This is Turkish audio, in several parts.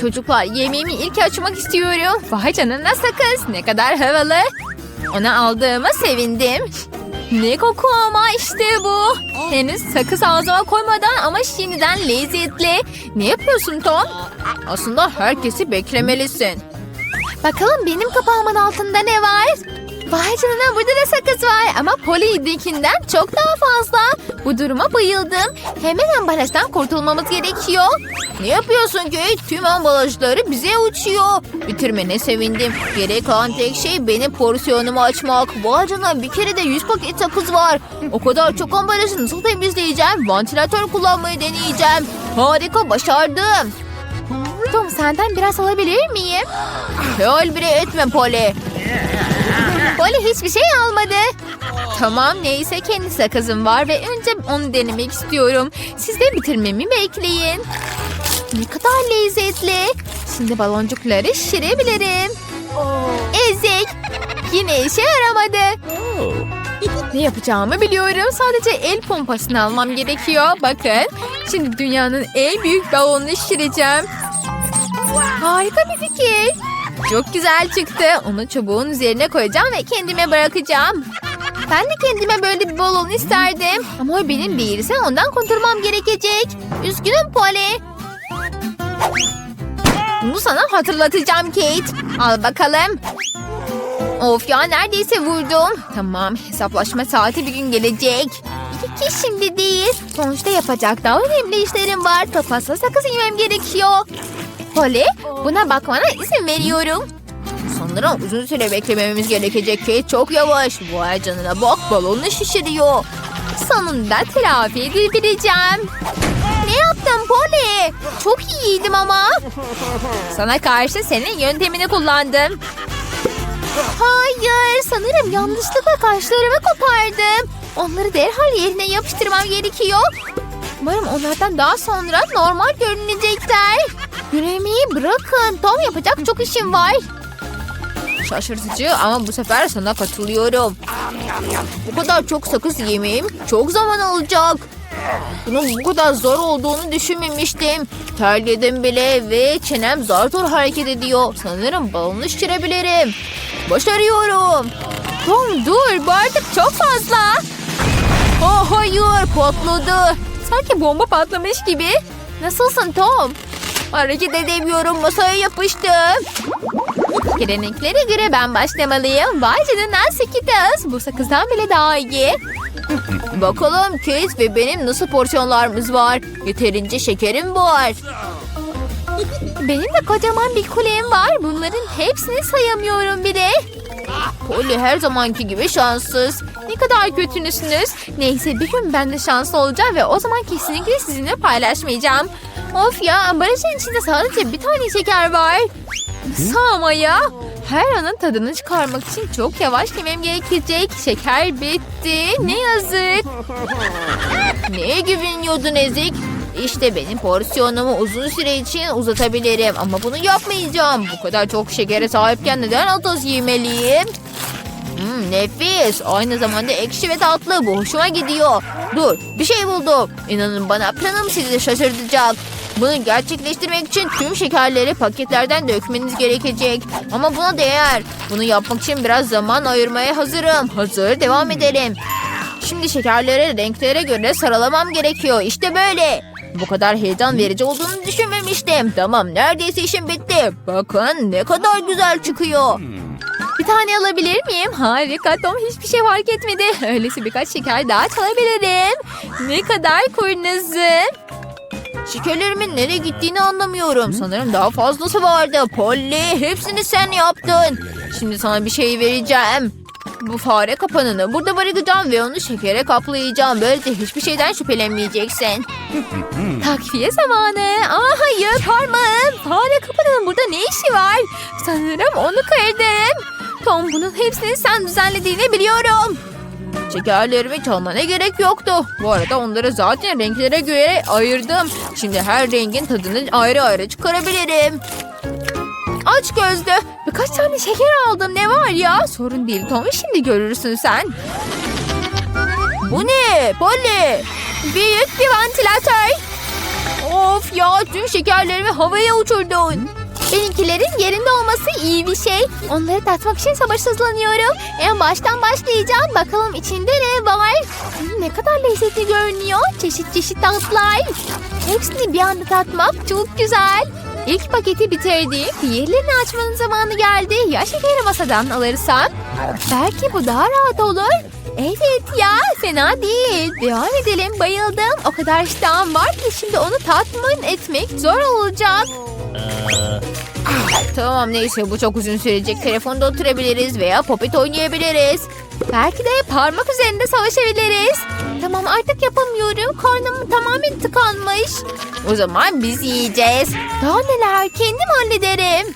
Çocuklar yemeğimi ilk açmak istiyorum. Vay canına sakız. Ne kadar havalı. Onu aldığıma sevindim. Ne koku ama işte bu. Henüz sakız ağzıma koymadan ama şimdiden lezzetli. Ne yapıyorsun Tom? Aslında herkesi beklemelisin. Bakalım benim kapağımın altında ne var? Vay canına burada da sakız var ama Polly'dekinden çok daha fazla. Bu duruma bayıldım. Hemen ambalajdan kurtulmamız gerekiyor. Ne yapıyorsun Kate? Tüm ambalajları bize uçuyor. Bitirmene sevindim. Gerek kalan tek şey benim porsiyonumu açmak. Vay canına bir kere de 100 paket sakız var. O kadar çok ambalajı nasıl temizleyeceğim? Vantilatör kullanmayı deneyeceğim. Harika başardım. Tom senden biraz alabilir miyim? Hayal bile etme Polly. Polly hiçbir şey almadı. Tamam neyse kendi sakızım var ve önce onu denemek istiyorum. Siz de bitirmemi bekleyin. Ne kadar lezzetli. Şimdi baloncukları şişirebilirim. Ezik. Yine işe yaramadı. Ne yapacağımı biliyorum. Sadece el pompasını almam gerekiyor. Bakın. Şimdi dünyanın en büyük balonunu şişireceğim. Harika bir fikir. Çok güzel çıktı. Onu çubuğun üzerine koyacağım ve kendime bırakacağım. Ben de kendime böyle bir balon isterdim. Ama o benim değilse ondan kurtulmam gerekecek. Üzgünüm Polly. Bunu sana hatırlatacağım Kate. Al bakalım. Of ya neredeyse vurdum. Tamam hesaplaşma saati bir gün gelecek. İki kişi şimdi değil. Sonuçta yapacak daha önemli işlerim var. Papazla sakız yemem gerekiyor. Polly buna bakmana izin veriyorum. Sanırım uzun süre beklememiz gerekecek Kate çok yavaş. Vay canına bak balonunu şişiriyor. Sonunda telafi edebileceğim. Ne yaptın Polly? Çok iyiydim ama. Sana karşı senin yöntemini kullandım. Hayır sanırım yanlışlıkla kaşlarımı kopardım. Onları derhal yerine yapıştırmam gerekiyor. Umarım onlardan daha sonra normal görünecekler. Yüreğimi bırakın. Tom yapacak çok işim var. Şaşırtıcı ama bu sefer sana katılıyorum. Bu kadar çok sakız yemeyim çok zaman alacak. Bunun bu kadar zor olduğunu düşünmemiştim. Terledim bile ve çenem zar zor hareket ediyor. Sanırım balonu şişirebilirim. Başarıyorum. Tom dur bu artık çok fazla. Oh hayır patladı. Sanki bomba patlamış gibi. Nasılsın Tom? Hareket edemiyorum masaya yapıştım. Geleneklere göre ben başlamalıyım. Vay canına Skittles. Bu sakızdan bile daha iyi. Bakalım Kate ve benim nasıl porsiyonlarımız var. Yeterince şekerim var. Benim de kocaman bir kulem var. Bunların hepsini sayamıyorum bile. Polly her zamanki gibi şanssız. Ne kadar kötünüsünüz. Neyse bir gün ben de şanslı olacağım ve o zaman kesinlikle sizinle paylaşmayacağım. Of ya ambalajın içinde sadece bir tane şeker var. Ama ya? Her anın tadını çıkarmak için çok yavaş yemem gerekecek. Şeker bitti. Ne yazık. Neye güveniyordun Ezik? İşte benim porsiyonumu uzun süre için uzatabilirim. Ama bunu yapmayacağım. Bu kadar çok şekere sahipken neden atos yemeliyim? Hmm, nefis. Aynı zamanda ekşi ve tatlı. Bu hoşuma gidiyor. Dur bir şey buldum. İnanın bana planım sizi şaşırtacak. Bunu gerçekleştirmek için tüm şekerleri paketlerden dökmeniz gerekecek. Ama buna değer. Bunu yapmak için biraz zaman ayırmaya hazırım. Hazır devam edelim. Şimdi şekerleri renklere göre sıralamam gerekiyor. İşte böyle. Bu kadar heyecan verici olduğunu düşünmemiştim. Tamam neredeyse işim bitti. Bakın ne kadar güzel çıkıyor. Bir tane alabilir miyim? Harika Tom hiçbir şey fark etmedi. Öyleyse birkaç şeker daha çalabilirim. Ne kadar kurnazım. Şekerlerimin nereye gittiğini anlamıyorum. Sanırım daha fazlası vardı. Polly hepsini sen yaptın. Şimdi sana bir şey vereceğim. Bu fare kapanını burada bırakacağım ve onu şekere kaplayacağım. Böylece hiçbir şeyden şüphelenmeyeceksin. Takviye zamanı. Aa hayır parmağım. Fare kapanının burada ne işi var? Sanırım onu kırdım. Tom bunun hepsini sen düzenlediğini biliyorum. Şekerlerimi çalmana gerek yoktu. Bu arada onları zaten renklere göre ayırdım. Şimdi her rengin tadını ayrı ayrı çıkarabilirim. Aç gözlü. Birkaç tane şeker aldım. Ne var ya? Sorun değil Tom. Şimdi görürsün sen. Bu ne? Polly. Büyük bir vantilatör. Of ya tüm şekerlerimi havaya uçurdun. Benimkilerin yerinde olması iyi bir şey. Onları tatmak için sabırsızlanıyorum. En baştan başlayacağım. Bakalım içinde ne var? Hmm, Ne kadar lezzetli görünüyor. Çeşit çeşit tatlar. Hepsini bir anda tatmak çok güzel. İlk paketi bitirdim. Diğerlerini açmanın zamanı geldi. Ya şekeri masadan alırsam? Belki bu daha rahat olur. Evet ya fena değil. Devam edelim bayıldım. O kadar iştahım var ki şimdi onu tatmin etmek zor olacak. Tamam neyse bu çok uzun sürecek. Telefonda oturabiliriz veya popet oynayabiliriz. Belki de parmak üzerinde savaşabiliriz. Tamam artık yapamıyorum. Karnım tamamen tıkanmış. O zaman biz yiyeceğiz. Daha neler kendim hallederim.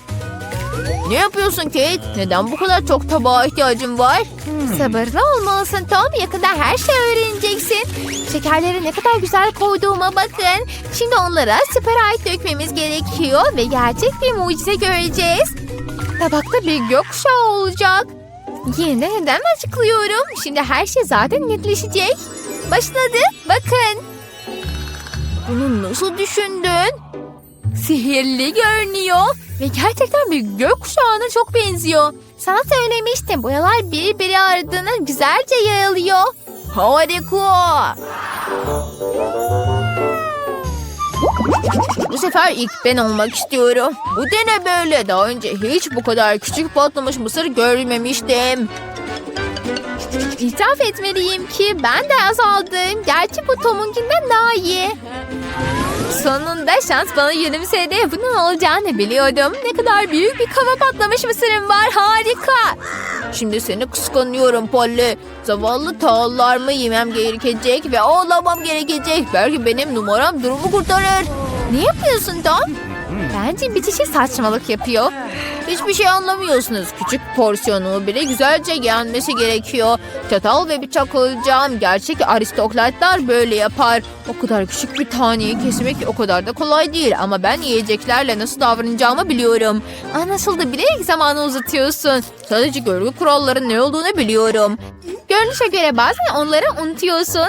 Ne yapıyorsun Kate? Neden bu kadar çok tabağa ihtiyacın var? Sabırlı olmalısın Tom. Yakında her şeyi öğreneceksin. Şekerleri ne kadar güzel koyduğuma bakın. Şimdi onlara Sprite dökmemiz gerekiyor ve gerçek bir mucize göreceğiz. Tabakta bir gökkuşağı olacak. Yeniden neden açıklıyorum. Şimdi her şey zaten netleşecek. Başladı. Bakın. Bunu nasıl düşündün? Sihirli görünüyor. Ve gerçekten bir gökkuşağına çok benziyor. Sana söylemiştim. Boyalar birbiri ardına güzelce yayılıyor. Harika. Bu sefer ilk ben olmak istiyorum. Bu da ne böyle? Daha önce hiç bu kadar küçük patlamış mısır görmemiştim. İtiraf etmeliyim ki ben de azaldım. Gerçi bu Tom'unkinden daha iyi. Sonunda şans bana gülümsedi. Bunun olacağını biliyordum. Ne kadar büyük bir kava patlamış mısırım var. Harika. Şimdi seni kıskanıyorum Polly. Zavallı tağlarımı yemem gerekecek ve ağlamam gerekecek. Belki benim numaram durumu kurtarır. Ne yapıyorsun Tom? Bence bir çeşit saçmalık yapıyor. Hiçbir şey anlamıyorsunuz. Küçük porsiyonu bile güzelce yenmesi gerekiyor. Çatal ve bıçak alacağım. Gerçek aristokratlar böyle yapar. O kadar küçük bir taneyi kesmek o kadar da kolay değil. Ama ben yiyeceklerle nasıl davranacağımı biliyorum. Anlaşıldı bilerek zamanı uzatıyorsun. Sadece görgü kuralların ne olduğunu biliyorum. Görünüşe göre bazen onları unutuyorsun.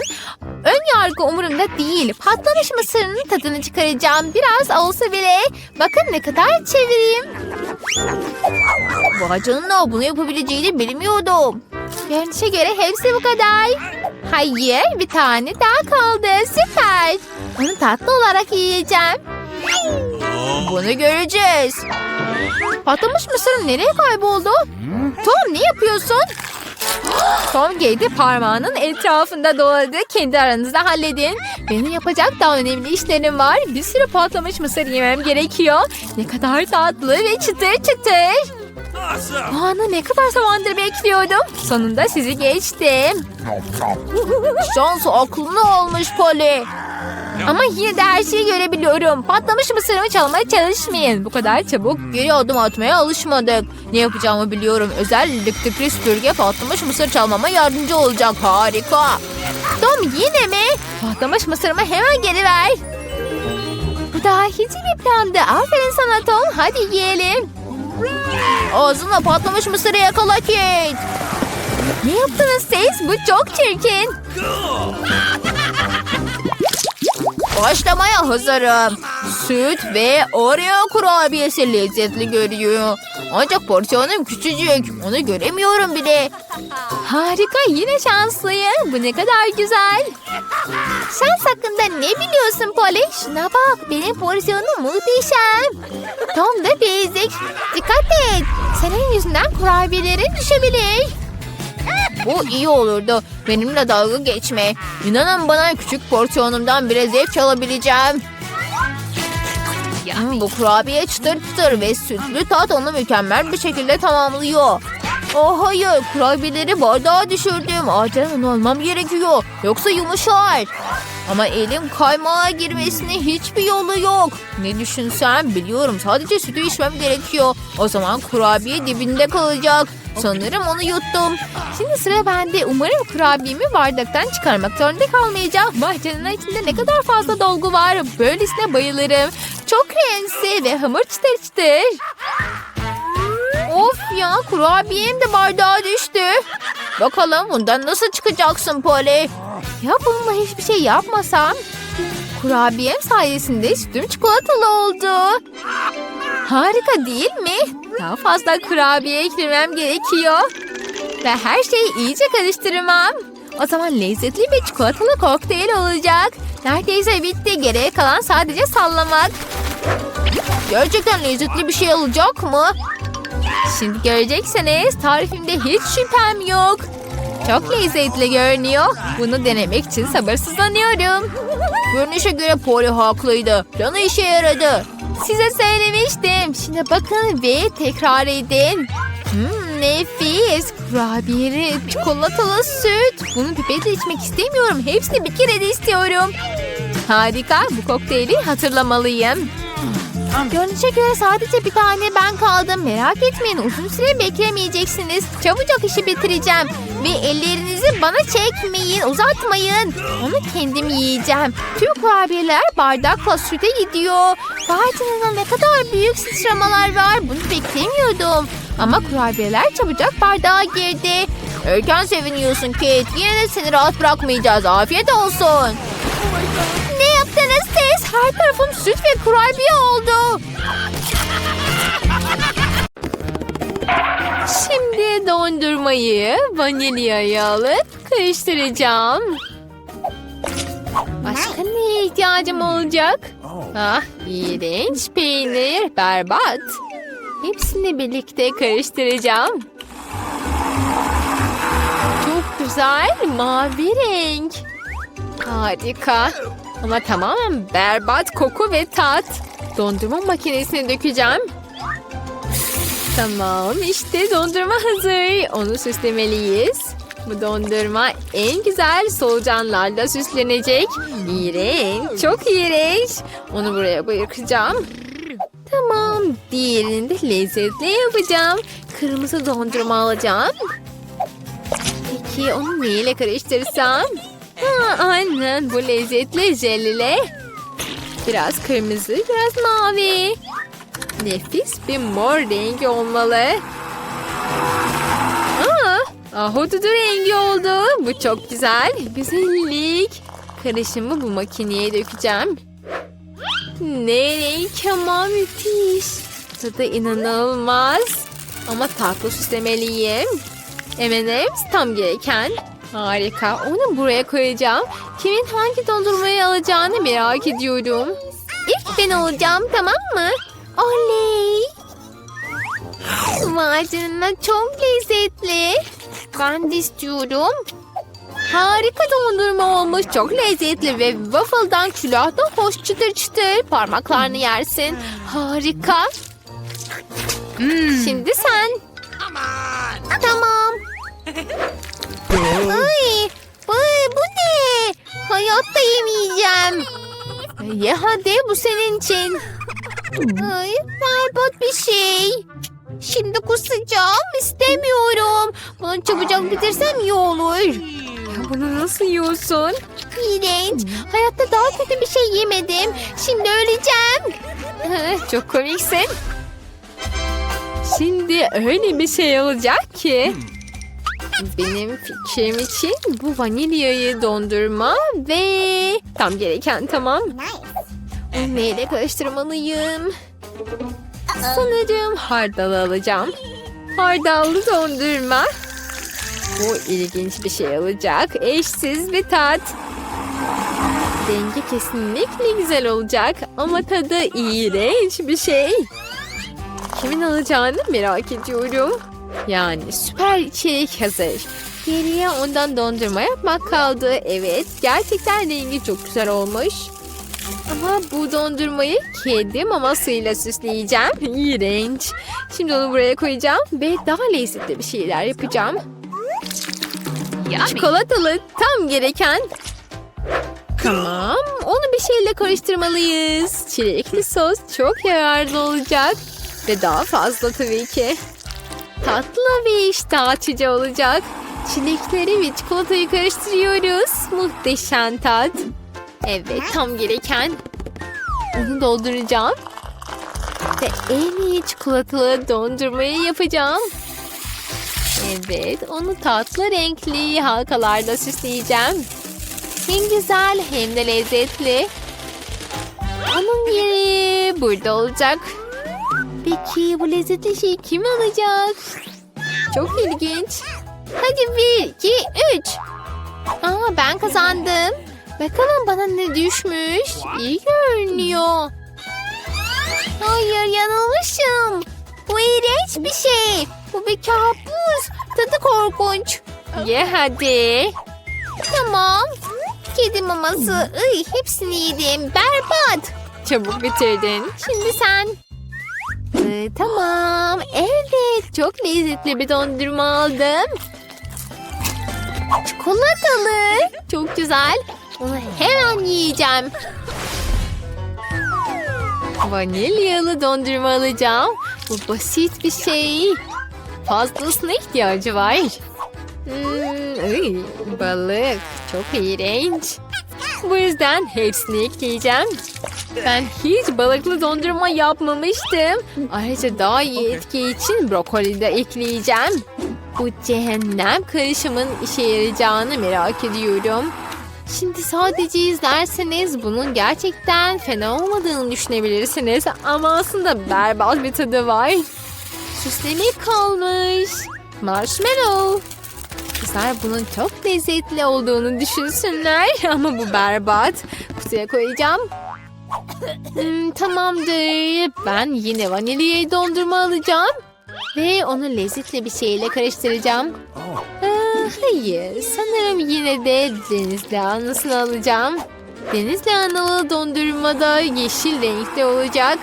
Ön yargı umurumda değil. Patlamış mısırının tadını çıkaracağım. Biraz olsa bile. Bakın ne kadar çevireyim. Vay canına bunu yapabileceğini bilmiyordum. Görünüşe göre hepsi bu kadar. Hayır bir tane daha kaldı. Süper. Onu tatlı olarak yiyeceğim. Bunu göreceğiz. Patlamış mısırın nereye kayboldu? Tom ne yapıyorsun? Tom geldi parmağının etrafında doladı. Kendi aranızda halledin. Benim yapacak daha önemli işlerim var. Bir sürü patlamış mısır yemem gerekiyor. Ne kadar tatlı ve çıtır çıtır. Bu anı ne kadar zamandır bekliyordum. Sonunda sizi geçtim. Şans aklını almış Polly. Ama yine de her şeyi görebiliyorum. Patlamış mısırımı çalmaya çalışmayın. Bu kadar çabuk geri adım atmaya alışmadık. Ne yapacağımı biliyorum. Özellikle süpürge patlamış mısır çalmama yardımcı olacak. Harika. Tom yine mi? Patlamış mısırımı hemen geri ver. Bu daha hiç bir plandı. Aferin sana Tom. Hadi yiyelim. Ağzına patlamış mısırı yakala Kate. Ne yaptınız siz? Bu çok çirkin. Başlamaya hazırım. Süt ve Oreo kurabiyesi lezzetli görüyor. Ancak porsiyonum küçücük. Onu göremiyorum bile. Harika yine şanslıyım. Bu ne kadar güzel. Şans hakkında ne biliyorsun Polly? Şuna bak benim porsiyonum muhteşem. Tom da bezik. Dikkat et. Senin yüzünden kurabiyelerin düşebilir. Bu iyi olurdu. Benimle dalga geçme. İnanın bana küçük porsiyonumdan bile zevk alabileceğim. Hmm, bu kurabiye çıtır çıtır ve sütlü tat onu mükemmel bir şekilde tamamlıyor. Oh hayır kurabiyeleri bardağa düşürdüm. Acilen olmam gerekiyor. Yoksa yumuşar. Ama elim kaymağa girmesine hiçbir yolu yok. Ne düşünsem biliyorum sadece sütü içmem gerekiyor. O zaman kurabiye dibinde kalacak. Sanırım onu yuttum. Şimdi sıra bende. Umarım kurabiyemi bardaktan çıkarmak zorunda kalmayacağım. Canına içinde ne kadar fazla dolgu var. Böylesine bayılırım. Çok rensi ve hamur çıtır çıtır. Of ya kurabiyem de bardağa düştü. Bakalım bundan nasıl çıkacaksın Polly? Ya bununla hiçbir şey yapmasam? Kurabiyem sayesinde sütüm çikolatalı oldu. Harika değil mi? Daha fazla kurabiye eklemem gerekiyor. Ve her şeyi iyice karıştırmam. O zaman lezzetli bir çikolatalı kokteyl olacak. Neredeyse bitti. Geriye kalan sadece sallamak. Gerçekten lezzetli bir şey olacak mı? Şimdi göreceksiniz. Tarifimde hiç şüphem yok. Çok lezzetli görünüyor. Bunu denemek için sabırsızlanıyorum. Görünüşe göre Polly haklıydı. Planı işe yaradı. Size söylemiştim. Şimdi bakın ve tekrar edin. Hmm, nefis. Kurabiyeli çikolatalı süt. Bunu pipetle içmek istemiyorum. Hepsini bir kere de istiyorum. Harika. Bu kokteyli hatırlamalıyım. Görünüşe göre sadece bir tane ben kaldım. Merak etmeyin uzun süre beklemeyeceksiniz. Çabucak işi bitireceğim. Ve ellerinizi bana çekmeyin, uzatmayın. Onu kendim yiyeceğim. Tüm kurabiyeler bardakla süte gidiyor. Canına ne kadar büyük sıçramalar var. Bunu beklemiyordum. Ama kurabiyeler çabucak bardağa girdi. Erken seviniyorsun Kate. Yine de seni rahat bırakmayacağız. Afiyet olsun. Ne yaptınız siz? Her tarafım süt ve kurabiye oldu. Şimdi dondurmayı vanilyaya alıp karıştıracağım. Başka neye ihtiyacım olacak? Ah, iğrenç peynir, berbat. Hepsini birlikte karıştıracağım. Çok güzel, mavi renk. Harika. Ama tamamen berbat koku ve tat. Dondurma makinesine dökeceğim. Tamam işte dondurma hazır. Onu süslemeliyiz. Bu dondurma en güzel solucanlarla süslenecek. İğrenç. Çok iğrenç. Onu buraya bırakacağım. Tamam. Diğerini de lezzetli yapacağım. Kırmızı dondurma alacağım. Peki onu neyle karıştırsam? Ha, aynen bu lezzetli jelile. Biraz kırmızı, biraz mavi. Nefis bir mor rengi olmalı. Aa, ahududu rengi oldu. Bu çok güzel. Güzellik. Karışımı bu makineye dökeceğim. Ne renk ama müthiş. Tadı inanılmaz. Ama tatlı süslemeliyim. M&M's tam gereken. Harika. Onu buraya koyacağım. Kimin hangi dondurmayı alacağını merak ediyorum. İlk ben olacağım tamam mı? Oley. Canına çok lezzetli. Ben de istiyorum. Harika dondurma olmuş. Çok lezzetli ve waffle'dan külahta hoş çıtır çıtır. Parmaklarını yersin. Harika. Şimdi sen. Tamam. Ay, ay, bu ne? Hayatta yemeyeceğim. Ye hadi bu senin için. Ay, berbat bir şey. Şimdi kusacağım istemiyorum. Bunu çabucak bitirsem iyi olur. Ya bunu nasıl yiyorsun? İğrenç. Hayatta daha kötü bir şey yemedim. Şimdi öleceğim. Çok komiksin. Şimdi öyle bir şey olacak ki. Benim fikrim için bu vanilyayı dondurma ve tam gereken tamam. Onu neyle karıştırmalıyım? Sanırım hardal alacağım. Hardallı dondurma. Bu ilginç bir şey olacak. Eşsiz bir tat. Rengi kesinlikle güzel olacak ama tadı iğrenç bir şey. Kimin alacağını merak ediyorum. Yani süper içerik hazır. Geriye ondan dondurma yapmak kaldı. Evet gerçekten rengi çok güzel olmuş. Ama bu dondurmayı kedi mamasıyla süsleyeceğim. İğrenç. Şimdi onu buraya koyacağım ve daha lezzetli bir şeyler yapacağım. Çikolatalı tam gereken. Tamam. Onu bir şeyle karıştırmalıyız. Çilekli sos çok yararlı olacak. Ve daha fazla tabii ki. Tatlı ve iştah açıcı olacak. Çilekleri ve çikolatayı karıştırıyoruz. Muhteşem tat. Evet tam gereken. Onu dolduracağım. Ve en iyi çikolatalı dondurmayı yapacağım. Evet onu tatlı renkli halkalarda süsleyeceğim. Hem güzel hem de lezzetli. Bunun yeri burada olacak. Peki bu lezzetli şeyi kim alacak? Çok ilginç. Hadi bir, iki, üç. Aa ben kazandım. Bakalım bana ne düşmüş. İyi görünüyor. Hayır yanılmışım. Bu iğrenç bir şey. Bu bir kabus. Tadı korkunç. Ye hadi. Tamam. Kedi maması. Iy, hepsini yedim. Berbat. Çabuk bitirdin. Şimdi sen. Ee, tamam. Evet. Çok lezzetli bir dondurma aldım. Çikolatalı. Çok güzel. Hemen yiyeceğim. Vanilyalı dondurma alacağım. Bu basit bir şey. Fazlasına ihtiyacı var. Hmm, balık. Çok iğrenç. Bu yüzden hepsini ekleyeceğim. Ben hiç balıklı dondurma yapmamıştım. Ayrıca daha iyi etki için brokoli de ekleyeceğim. Bu cehennem karışımın işe yarayacağını merak ediyorum. Şimdi sadece izlerseniz bunun gerçekten fena olmadığını düşünebilirsiniz. Ama aslında berbat bir tadı var. Süslemek kalmış. Marshmallow. Kızlar bunun çok lezzetli olduğunu düşünsünler. Ama bu berbat. Kutuya koyacağım. Hmm, tamamdır. Ben yine vanilya dondurma alacağım. Ve onu lezzetli bir şeyle karıştıracağım. Aa, hayır, sanırım yine de denizli anısını alacağım. Denizli analı dondurma da yeşil renkte olacak.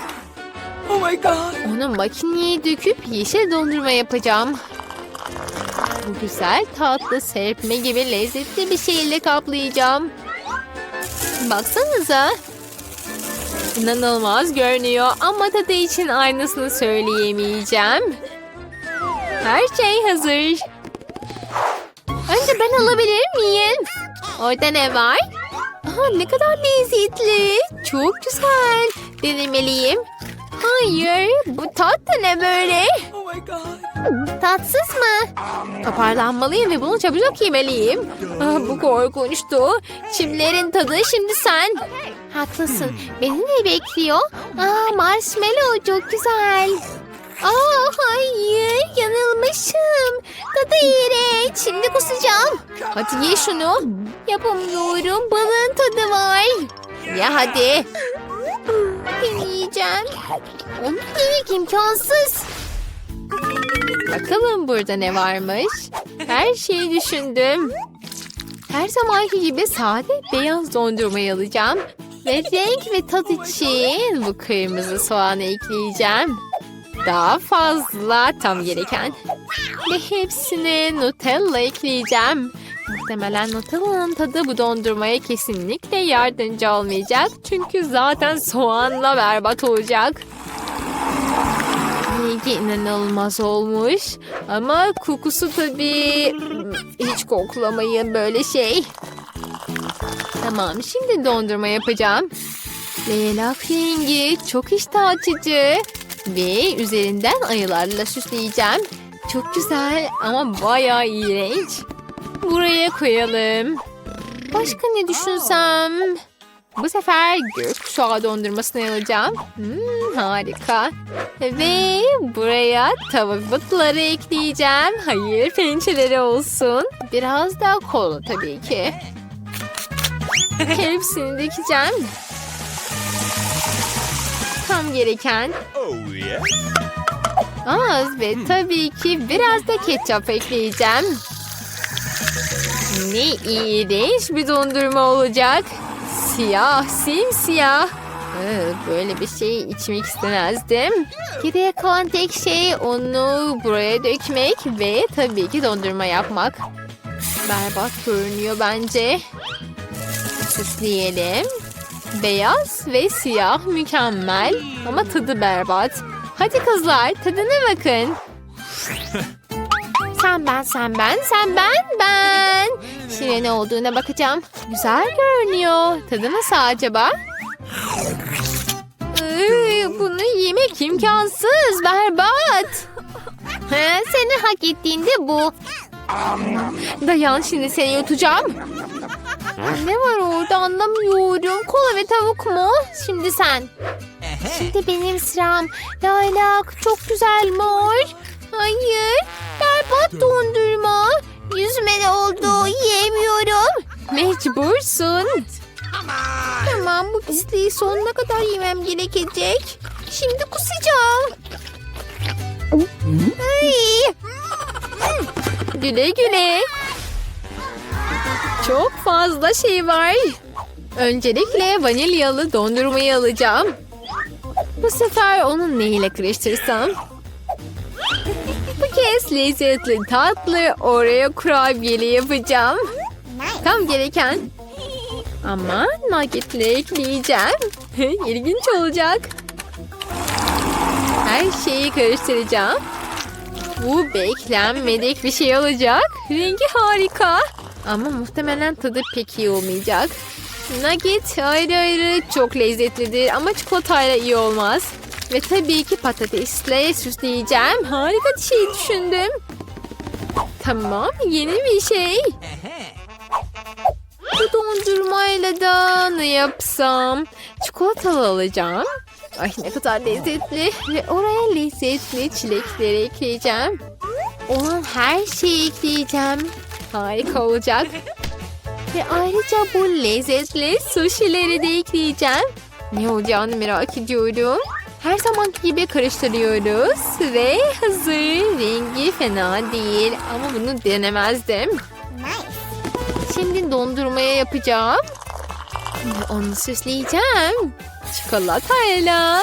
Oh my god! Onu makineye döküp yeşil dondurma yapacağım. Bu güzel tatlı serpme gibi lezzetli bir şeyle kaplayacağım. Baksanıza. İnanılmaz görünüyor ama tadı için aynısını söyleyemeyeceğim. Her şey hazır. Önce ben alabilir miyim? Orada ne var? Aha, ne kadar lezzetli. Çok güzel. Denemeliyim. Hayır, bu tat da ne böyle? Oh my god! Tatsız mı? Toparlanmalıyım ve bunu çabucak yemeliyim. Ah, bu korkunçtu. Çimlerin tadı şimdi sen. Haklısın. Beni ne bekliyor? Aa, marshmallow çok güzel. Aa, hayır yanılmışım. Tadı iğrenç. Şimdi kusacağım. Hadi ye şunu. Yapamıyorum. Balığın tadı var. Ya hadi. Deneyeceğim. Onu yemek imkansız. Bakalım burada ne varmış. Her şeyi düşündüm. Her zamanki gibi sade beyaz dondurmayı alacağım. Ve renk ve tat için bu kırmızı soğanı ekleyeceğim. Daha fazla tam gereken. Ve hepsine Nutella ekleyeceğim. Muhtemelen Nutella'nın tadı bu dondurmaya kesinlikle yardımcı olmayacak. Çünkü zaten soğanla berbat olacak. Rengi inanılmaz olmuş. Ama kokusu tabii hiç koklamayın böyle şey. Tamam şimdi dondurma yapacağım. Leylak rengi çok iştah açıcı. Ve üzerinden ayılarla süsleyeceğim. Çok güzel ama bayağı iğrenç. Buraya koyalım. Başka ne düşünsem? Bu sefer gökkuşağı dondurmasını alacağım. Hmm, harika. Ve buraya tava butları ekleyeceğim. Hayır pençeleri olsun. Biraz daha kolu tabii ki. Hepsini dökeceğim. Tam gereken az ve tabii ki biraz da ketçap ekleyeceğim. Ne iğrenç bir dondurma olacak. Siyah, simsiyah. Böyle bir şey içmek istemezdim. Geriye kalan tek şey onu buraya dökmek ve tabii ki dondurma yapmak. Berbat görünüyor bence. Süsleyelim. Beyaz ve siyah mükemmel ama tadı berbat. Hadi kızlar tadına bakın. Sen ben sen ben sen ben ben. Şimdi ne olduğuna bakacağım. Güzel görünüyor. Tadı nasıl acaba? Bunu yemek imkansız. Berbat. He, senin hak ettiğin de bu. Dayan şimdi seni yutacağım. Ne var orada anlamıyorum. Kola ve tavuk mu? Şimdi sen. Şimdi benim sıram. Laylak çok güzel mor. Hayır. Berbat dondurma. Yüzüme ne oldu? Yiyemiyorum. Mecbursun. Tamam bu pisliği sonuna kadar yemem gerekecek. Şimdi kusacağım. Ay. Güle güle. Çok fazla şey var. Öncelikle vanilyalı dondurmayı alacağım. Bu sefer onun neyle karıştırsam? Kez lezzetli tatlı oraya kurabiyeli yapacağım. Tam gereken. Ama nugget'le ekleyeceğim. İlginç olacak. Her şeyi karıştıracağım. Bu beklenmedik bir şey olacak. Rengi harika. Ama muhtemelen tadı pek iyi olmayacak. Nugget ayrı ayrı çok lezzetlidir ama çikolatayla iyi olmaz. Ve tabii ki patatesle süsleyeceğim. Harika bir şey düşündüm. Tamam yeni bir şey. Bu dondurmayla da ne yapsam? Çikolatalı alacağım. Ay ne kadar lezzetli. Ve oraya lezzetli çilekleri ekleyeceğim. Olan her şeyi ekleyeceğim. Harika olacak. Ve ayrıca bu lezzetli sushileri de ekleyeceğim. Ne olacağını merak ediyorum. Her zamanki gibi karıştırıyoruz. Ve hazır. Rengi fena değil. Ama bunu denemezdim. Şimdi dondurmaya yapacağım. Ve onu süsleyeceğim. Çikolatayla.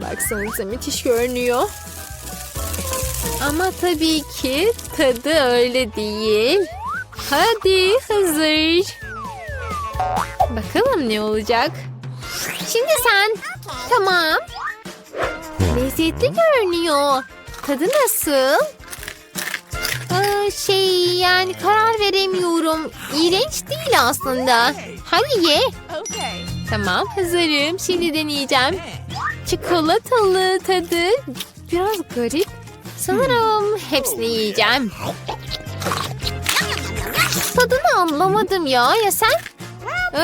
Baksanıza müthiş görünüyor. Ama tabii ki tadı öyle değil. Hadi hazır. Bakalım ne olacak. Şimdi sen. Tamam. Lezzetli görünüyor. Tadı nasıl? Aa, şey yani karar veremiyorum. İğrenç değil aslında. Hadi ye. Tamam hazırım. Şimdi deneyeceğim. Çikolatalı tadı biraz garip. Sanırım hepsini yiyeceğim. Tadını anlamadım ya. Ya sen? Ee,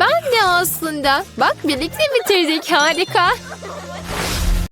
ben de aslında. Bak birlikte bitirdik. Harika.